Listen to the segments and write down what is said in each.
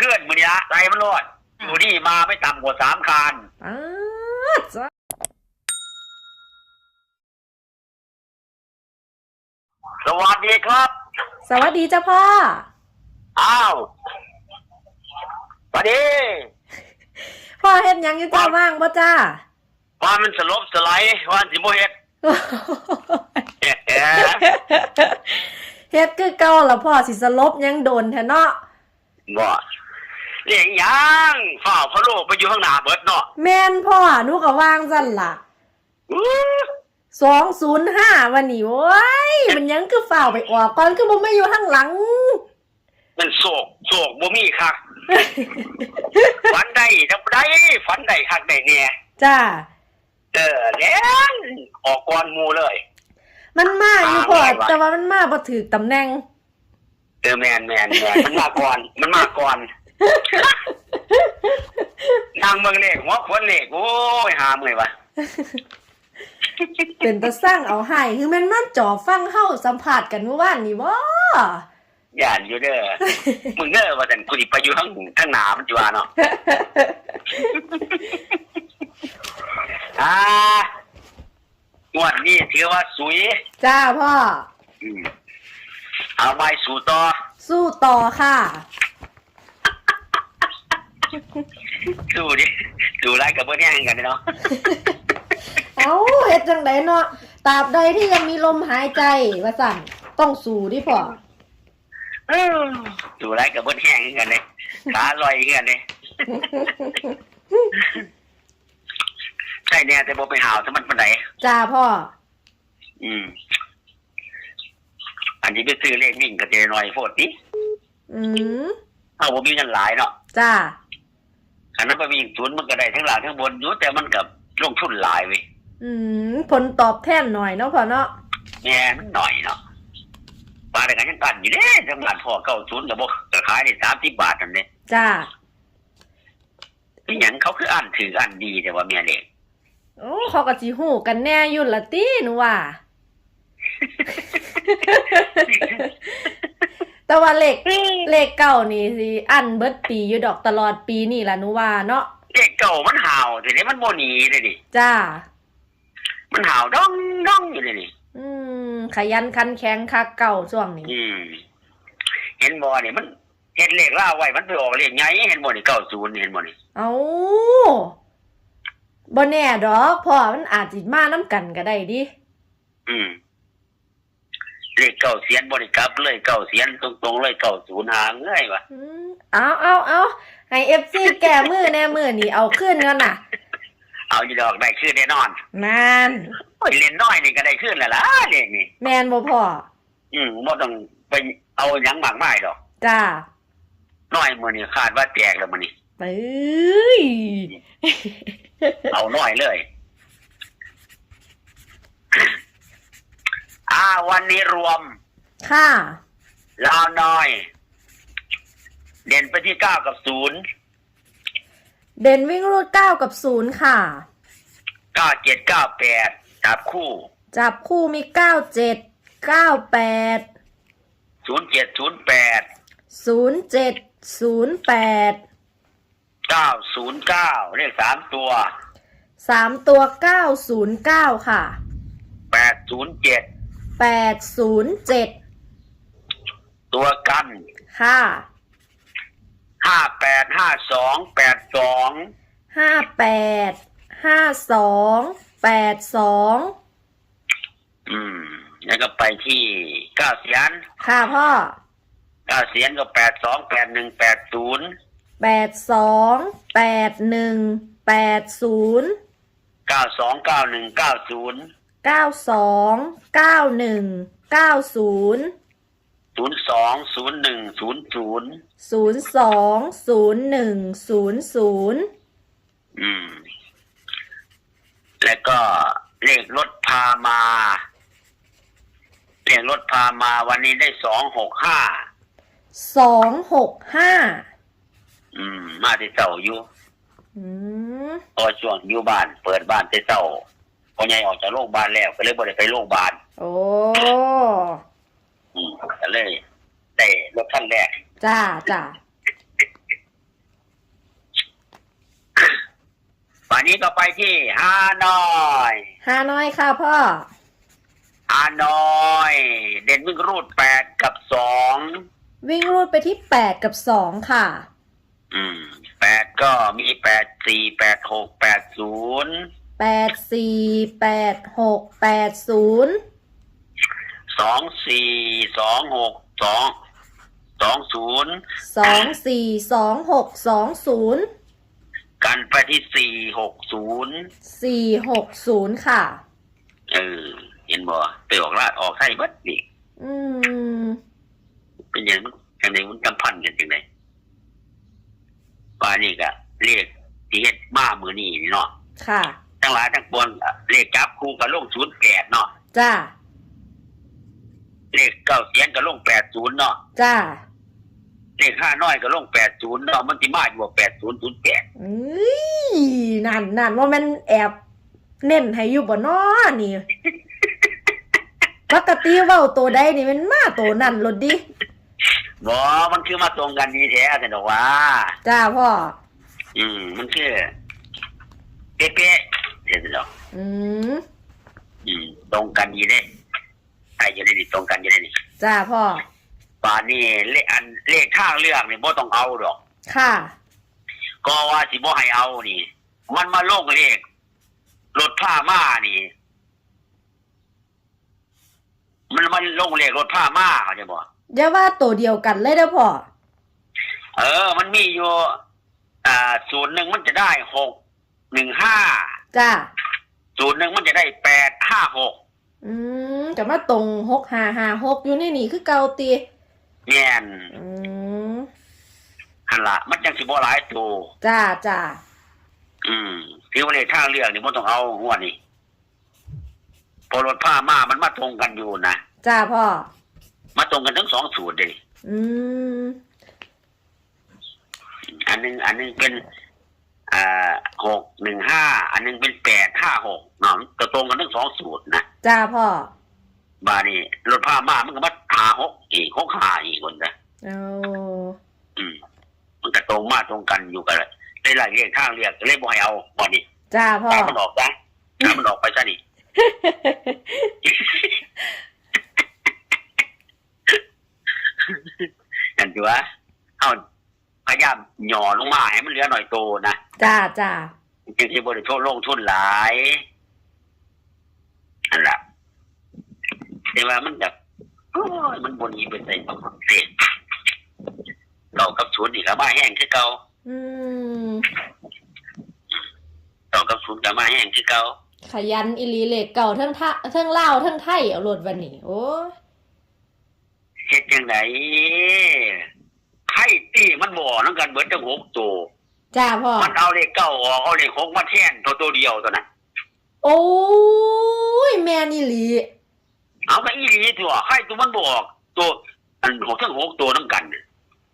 ขึ้นมือนี้ละใจมันรอดอยู่นี่มาไม่ต่ำกว่าสามคันอ้าจ้ะสวัสดีครับ สวัสดีจ้าพ่อ อ้าวสวัสดี พ่อเฮ็ดหยังอยู่จ้าว่างบ่จ้าว่ามันสลบสไลด์ว่าสิโมเฮ็ดแอะแอะเฮ็ดคือเก่าแล้วพ่อสิสลบยังโดนแท้เนาะบ่ เรียกหยังฝ่าพระโลกไปอยู่ข้างหน้าเบิดเนาะแม่นพ่อหนูก็ว่างสั่นล่ะ อื้อ205วันนี้โอ้ยมันยังคือฝ่าวไปออกก่อนคือบ่มาอยู่ข้างหลัง มันโศกโศกบ่มีคักฝันได้ทำได้ฝันได้คักได้เนี่ยจ้า เออแล้วออกก่อนหมูเลย มันมาอยู่พ่ออ่าไว้ไว้แต่ว่ามันมาบ่ถูกตำแหน่ง เออแมนแมนแมนมันมาก่อน มันมาก่อน นางเมืองเลขหัวขวนเลขโอ้ยหาเมื่อยวะเป็นตาสร้างเอาให้คือแม่นมันจ่อฟังเฮาสัมภาษณ์กันเมื่อวานนี่บ่ย่านอยู่เด้อมึงเด้อว่าแต่นกูสิไปอยู่ข้างข้างหน้ามันอยู่ว่าเนาะอ่างวดนี้ถือว่าสวยจ้าพ่ออืมเอาใบสู่ต่อสู้ต่อค่ะ สู้ดิสู้ไรกับเพื่อนแย่งกันเนาะเอาเฮ็ดจังไดเนาะตราบใดที่ยังมีลมหายใจว่าสั่นต้องสู้ดิพ่อสู้ไรกับเพื่อนแย่งกันเลยขาลอยกันเลยใช่เนี่ยแต่บ่ไปหาวถ้ามันปันไหนจ้าพ่อ อืม อันนี้ไปซื้อเลขวิ่งก็เจหน่อยโฟดดิอืมเอาผมมีเงินหลายเนาะจ้า อันนั้นไปวิ่งศูนย์มันก็ได้ทั้งหลังทั้งบนอยู่แต่มันกับลงทุนหลายเว้ยอืมผลตอบแทนหน่อยเนาะพ่อเนาะแม่มันหน่อยเนาะปลาแต่กันยังตันอยู่เด้ทั้งหลังพอเก้าศูนย์กับพวกก็ขายได้สามสิบบาทนั่นเด้จ้าที่หยังเขาคืออันถืออันดีแต่ว่าเมียเด็กโอ้เขาก็สิฮู้กันแน่อยู่ละติหนูว่า แต่ว่าเลขเลขเก่านี่สิอันเบิดปีอยู่ดอกตลอดปีนี่ล่ะหนูว่าเนาะเด็กเก่ามันห่าวแต่นี้มันโมหนีเลยดิจ้า มันห่าวด้องด้องอยู่เลยนี่อืม ขยันขันแข็งคักเก่าช่วงนี้ อืม เห็นบ่เนี่ยมันเห็นเลขล่าไว้มันไปออกเลขไงเห็นบ่นี่เก้าศูนย์เห็นบ่นี่เอาบ่แน่ดอกพ่อมันอาจสิมาน้ำกันก็ได้ดิอืม เลขเก้าเสียนบริกลับเลยเก้าเสียนตรงๆเลยเก้าศูนย์หางเลยวะอืมเอาเอาเอาให้ FC แก้มือแน่มือนี่เอาขึ้นกันน่ะเอาอยู่ดอกได้ขึ้นแน่นอนนานโอ้ยเล่นน้อยนี่ก็ได้ขึ้นแล้วล่ะเลขนี่แมนบ่พ่ออืมบ่ต้องไปเอาหยังมากมายดอก จ้าน้อยมื้อนี้คาดว่าแตกแล้วมื้อนี้เอ้ยเอาน้อยเลย อ่าวันนี้รวม ค่ะ ลาวน้อย เด่นไปที่เก้ากับศูนย์เด่นวิ่งรูดเก้ากับศูนย์ค่ะ เก้าเจ็ดเก้าแปดจับคู่จับคู่มีเก้าเจ็ดเก้าแปดศูนย์เจ็ดศูนย์แปดศูนย์เจ็ดศูนย์แปดเก้าศูนย์เก้าเลขสามตัวสามตัวเก้าศูนย์เก้าค่ะแปดศูนย์เจ็ด แปดศูนย์เจ็ดตัวกันค่ะห้าแปดห้าสองแปดสองห้าแปดห้าสองแปดสองอืม แล้วก็ไปที่เก้าเสียนค่ะพ่อเก้าเสียนก็แปดสองแปดหนึ่งแปดศูนย์แปดสองแปดหนึ่งแปดศูนย์เก้าสองเก้าหนึ่งเก้าศูนย์ เก้าสองเก้าหนึ่งเก้าศูนย์ศูนย์สองศูนย์หนึ่งศูนย์ศูนย์ศูนย์สองศูนย์หนึ่งศูนย์ศูนย์อืม แล้วก็เลขรถพามาเลขรถพามาวันนี้ได้สองหกห้าสองหกห้าอืม มาที่เจ้าอยู่อืม พอช่วงอยู่บ้าน เปิดบ้านที่เจ้าพ อใหญ่ออกจากโรงพยาบาลแล้ว ก็เลยบ่ได้ไปโรงพยาบาลโอ้ อืมก็เลยได้รถคันแรกจ้าจ้าวันนี้ก็ไปที่ฮานอยหานอยค่ะพ่อ ฮานอย เด่นวิ่งรูดแปดกับสองวิ่งรูดไปที่แปดกับสองค่ะ อืมแปดก็มีแปดสี่แปดหกแปดศูนย์ แปดสี่แปดหกแปดศูนย์สองสี่สองหกสองสองศูนย์สองสี่สองหกสองศูนย์กันไปที่สี่หกศูนย์สี่หกศูนย์ค่ะ เออ เห็นบ่ไปออกลาดออกไทยเบัดนี่อืม เป็นอย่างนั้นอย่างไรมันจำพันกันจังไดว่านี่ก็เรียกที่เฮ็ดมามือนี่เนาะค่ะ ทั้งหลายทั้งปวงเลขจับคู่กับลงศูนย์แปดเนาะจ้า เลขเก้าเสียงกับลงแปดศูนย์เนาะจ้า เลขห้าน้อยกับลงแปดศูนย์เนาะมันสิมาอยู่ว่าแปดศูนย์ศูนย์แปดอุ้ยนั่นนั่นว่ามันแอบเน้นให้อยู่บ่น้อนี่ ปกติเว้าตัวใดนี่มันมาตัวนั่นรถดิบ่มันคือมาตรงกันดีแท้แต่ดอกว่า จ้าพ่อ อืมมันคือเป๊ะ ๆเห็นดอกอืมอืมตรงกันดีเด้ไอ้ยังได้นี่ตรงกันอยังได้นี่จ้าพ่อ ป่านนี้เลขอันเลขข้างเรื่องนี่บ่ต้องเอาดอก ค่ะ ก็ว่าสิบ่ให้เอานี่ มันมาลงเลขรถผ้ามานี่ มันมันลงเลขรถผ้ามาเขาจะบอก อย่าว่าตัวเดียวกันเลยเด้อพ่อ เออ มันมีอยู่ อ่าศูนย์หนึ่งมันจะได้หกหนึ่งห้า จ้าศูนย์หนึ่งมันจะได้แปดห้าหกอืมกับมาตรงหกห้าห้าหกอยู่ในนี่คือเกาตีแง่นอืมหันละมันจังสิบ่หลายตัวจ้าจ้าอืมคือว่าเลขข้างเรื่องนี่มันต้องเอาหัวนี่พอรถผ้ามามันมาตรงกันอยู่นะจ้าพ่อ มาตรงกันทั้งสองสูตรเลยอืมอันหนึงอันหนึงเป็น อ่าหกหนึ่งห้าอันหนึงเป็นแปดห้าหกเนาะมันก็ตรงกันทั้งสองสูตรนะจ้าพ่อ บานี่รถผ้ามามันก็มาหาหกอีกหกหาอีกคนนะเอาอืมมันก็ตรงมาตรงกันอยู่กันได้หลายเรียกข้างเรียกเลยบ่ให้เอาบอนี่จ้าพ่อถ้ามันออกซะถ้ามันออกไปซะนี่อันที่ว่าเอาพยายามหย่อลงมาให้มันเหลือหน่อยโตนะจ้าจ้าจริงๆบริโภคลงทุนหลายนั่นแหละแต่ว่ามันแบบโอ้ยมันบนนี้เป็นใจประมาณเศษเก่ากับศูนย์อีกแล้วมาแห้งคือเก่าอืมเก่ากับศูนย์กับมาแห้งคือเก่าขยันอิลีเหล็กเก่าทั้งทะทั้งเล่าวทั้งไทยเอาโหลดวันนี้โอ้ยเฮ็ดยังไงไข่ตี มันบ่อนั่งกันเบิดจังหกตัวจ้าพ่อ มันเอาเลขเก้าออกเอาเลขหกมาแทนตัวตัวเดียวตัวนั้นโอ้ยแมนอิลีเอาไปอีหลีตัวไข่ตัวมันบออกตัวอันหกทั้งหกตัวน้ำกันน่ะ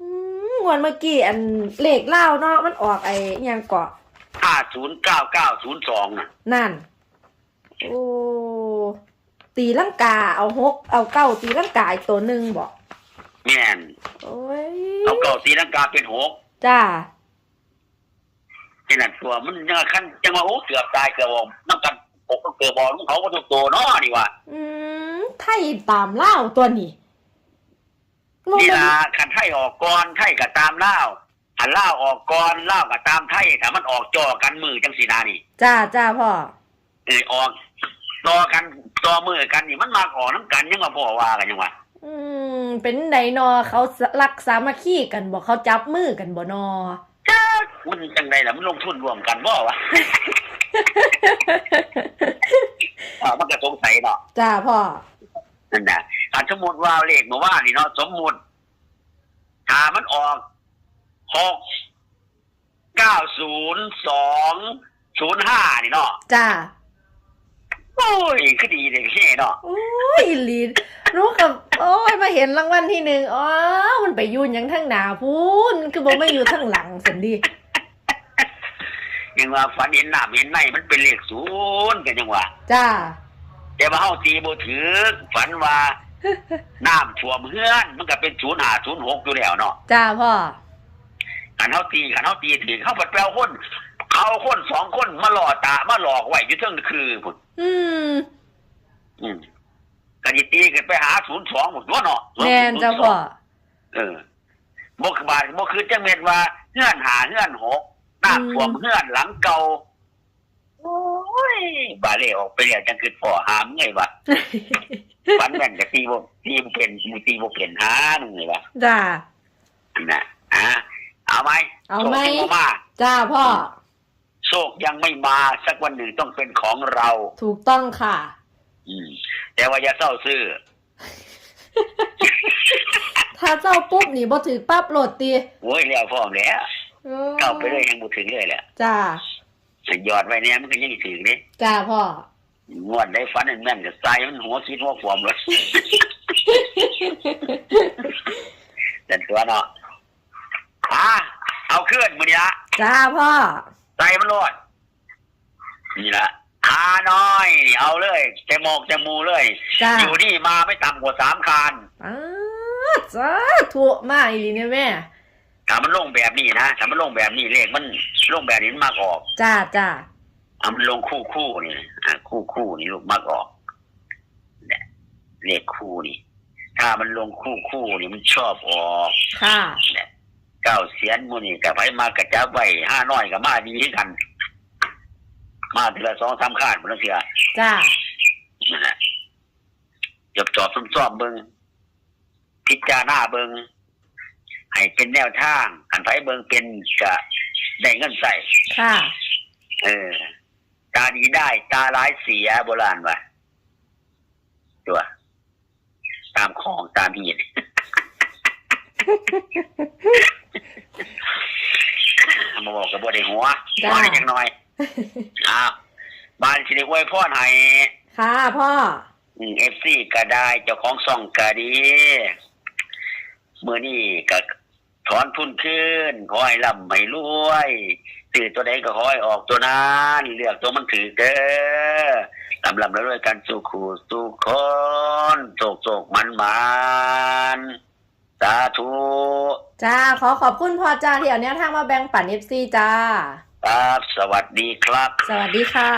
อืมวันเมื่อกี้อันเหล็กเล่าวเนาะมันออกไอ้อิหยังเกาะห้าศูนย์เก้าเก้าศูนย์สองน่ะนั่น โอ้ตีลังกาเอาหกเอาเก้าตีลังกาอีกตัวหนึ่งบอก แม่นโอ้ยเอาเก่าตีลังกาเป็นหกจ้าที่นั่นตัวมันยังขั้นจังว่าโอ้เกือบตายเกือบวอมน้ำกันปกเกือบบอลของเขาก็ทุกตัวเนาะนี่ว่าอืมไทยตามเล่าวตัวนี้บ่นี่แม่นล่ะคันไทยออกก่อนไทยก็ตามเล่าวอันเล่าวออกก่อนเล่าวก็ตามไทยแต่มันออกจอกันมือจังสีนานี่จ้าจ้าพ่อเออออกต่อกันต่อมือกันนี่มันมาออกน้ำกันยังว่าพ่อว่ากันยังว่า อืม เป็นไดนอเขารักสามัคคีกันบอกเขาจับมือกันบ่นอจ้ามันจังไดล่ะมันลงทุนรวมกันบ่วะ อ่ามันก็สงสัยเนาะจ้าพ่อ นั่นนะถ้าสมมติว่าเลขมาว่านี่เนาะสมมุติถ้ามันออกหกเก้าศูนย์สองศูนย์ห้านี่เนาะจ้า โอ้ยคือดีเลยแค่เนาะโอ้ยอีหลีรู้กับ โอ้ยมาเห็นรางวัลที่หนึ่งอ๋อ มันไปยุ่นยังทั้งหนาพูนมันคือบอกไม่อยู่ทั้งหลังสันดียังว่าฝันเห็นหน้าเห็นในมันเป็นเลขศูนย์กันยังว่าจ้าแต่ว่าเฮาตีบ่ถือฝันว่าน้ำท่วมเฮือน มันก็เป็นศูนย์ห้าศูนย์หกอยู่แล้วเนาะจ้าพ่อขันเฮาตีขันเฮาตีถือเข้าปัดแปลวคน เอาคนสองคนมาหล่อตามาหลอกไว้อยู่เทั้งคือพุ่นอืม อืมกันยิตีกันไปหาศูนย์สองหมดว่าเนาะแม่นจ้าพ่อ เออบ่คือบาทบ่คือจังเม็ดว่าเฮือนหาเฮือนหกน้ำท่วมเฮือนหลังเก่าโอ้ยบาเล่ออกไปแล้วจังคือพ่อหามไงวะฝันแม่นจะตีบ่ตีบ่เป็นตีบ่เป็นหามึงไงวะจ้านั่นน่ะอะเอาไหมเอาไหมโชคยังมาจ้าพ่อ โชคยังไม่มาสักวันหนึ่งต้องเป็นของเรา ถูกต้องค่ะ อืม แต่ว่าอย่าเศร้าซื่อถ้าเจ้าปุ๊บนี่บ่ถือปั๊บโหลดตีโอ้ยแล้วพร้อมแล้วเข้าไปเลยยังบ่ถึงเลยแหละจ้าหยอดไว้เนี่ยมันก็ยังถึงนี่จ้าพ่องวดได้ฟันแม่นๆก็ใส่มันหัวคิดหัวขวมเลยแต่ตัวเนาะอะเอาเคลื่อนมือนี้ละจ้าพ่อ ใส่มันโลดนี่ละหาน้อยนี่เอาเลยแตมอกแตมูเลย จ้าอยู่นี่มาไม่ต่ำกว่าสามคานอ้าจ้าถูกมากอีหลีเนี่ยแม่ ถ้ามันลงแบบนี้นะถ้ามันลงแบบนี้เลขมันลงแบบนี้มันมากออกจ้าจ้าเอามันลงคู่คู่นี่อะคู่คู่นี่ลูกมากออกเนี่ยเลขคู่นี่ ถ้ามันลงคู่คู่นี่มันชอบออกค่ะ เนี่ย เก้าเสียนหมูนี่กับไปมากระจับไว้ห้าน้อยกับมาดีที่กัน มาทีละสองสามขาดมันเสียจ้านั่นแหละจบจอบซ้อมๆเบิงพิจารณาเบิงให้เป็นแนวทางอันไผเบิงเป็นกะได้เงินใส่ค่ะ เออ ตาดีได้ตาร้ายเสียโบราณว่ะตัว ตามของตามเหตุ มาบอกกับบัวได้หัวจ้ามาได้จังหน่อยอ้าวบ้านสิริอวยพ่อให้ค่ะพ่อ เอฟซีก็ได้เจ้าของซ่องก็ดีเมื่อนี้ก็ถอนทุนขึ้นขอให้ร่ำให้รวยถือตัวใดก็ขอให้ออกตัวนั้นเลือกตัวมันถือเด้อลำลำแล้วด้วยกันสู่ขู่สู่คนโศกโศกมันมัน สาธุจ้าขอขอบคุณพ่อจ้าที่เอาแนวทางมาแบ่งปันเอฟซีจ้า ครับ สวัสดีครับ สวัสดีค่ะ